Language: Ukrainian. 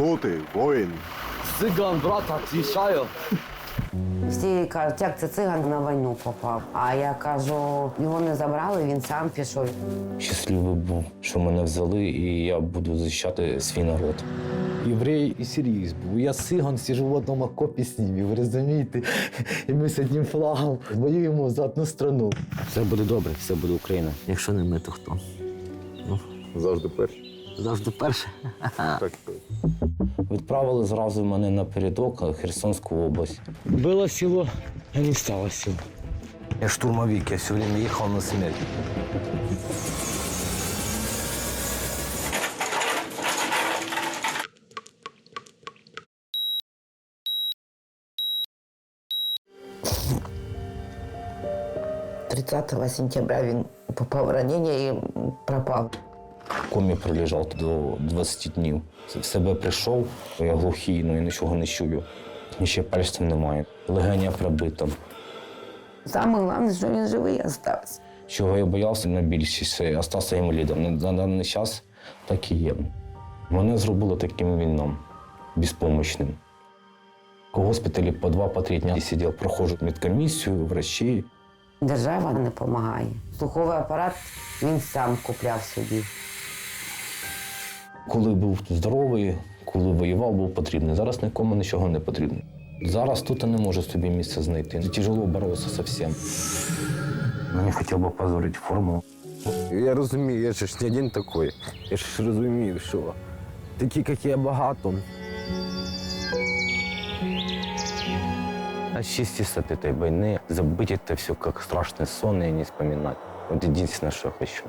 Хто ти, воїн? Цыган, брат, отвечаю. Всі кажуть, як це циган на війну попав. А я кажу, його не забрали, він сам пішов. Щасливий був, що мене взяли, і я буду захищати свій народ. Єврей і сирієць був. Я циган сижу в одному окопі з ними, ви розумієте? І ми з одним флагом воюємо за одну страну. Все буде добре, все буде Україна. Якщо не ми, то хто? Завжди перший. Завжди перше. Так. Відправили зразу мене на передок Херсонську область. Було село, а не стало село. Я штурмовик, я все время їхав на смерть. – 30 сентября він попав в ранення і пропав. Комі пролежав до 20 днів. В себе прийшов, я глухий, ну я нічого не чую. Ще пальцем немає. Легеня пробита. Саме головне, що він живий залишився. Чого я боявся найбільше, це остався інвалідом. На- На даний час так і є. Мене зробили таким війном, безпомощним. У госпіталі по два по три дня сидів, проходжу медкомісію, врачі. Держава не допомагає. Слуховий апарат він сам купляв собі. Коли був здоровий, коли воював, був потрібний. Зараз нікому нічого не потрібно. Зараз тут не може собі місце знайти. Тяжело боротися з всім. Мені хотів би позорити форму. Я розумію, я ж не один такий. Я ж розумію, що такі, як я, багато. Очиститься от этой войны, забыть это все как страшный сон и не вспоминать. Вот единственное, что я хочу.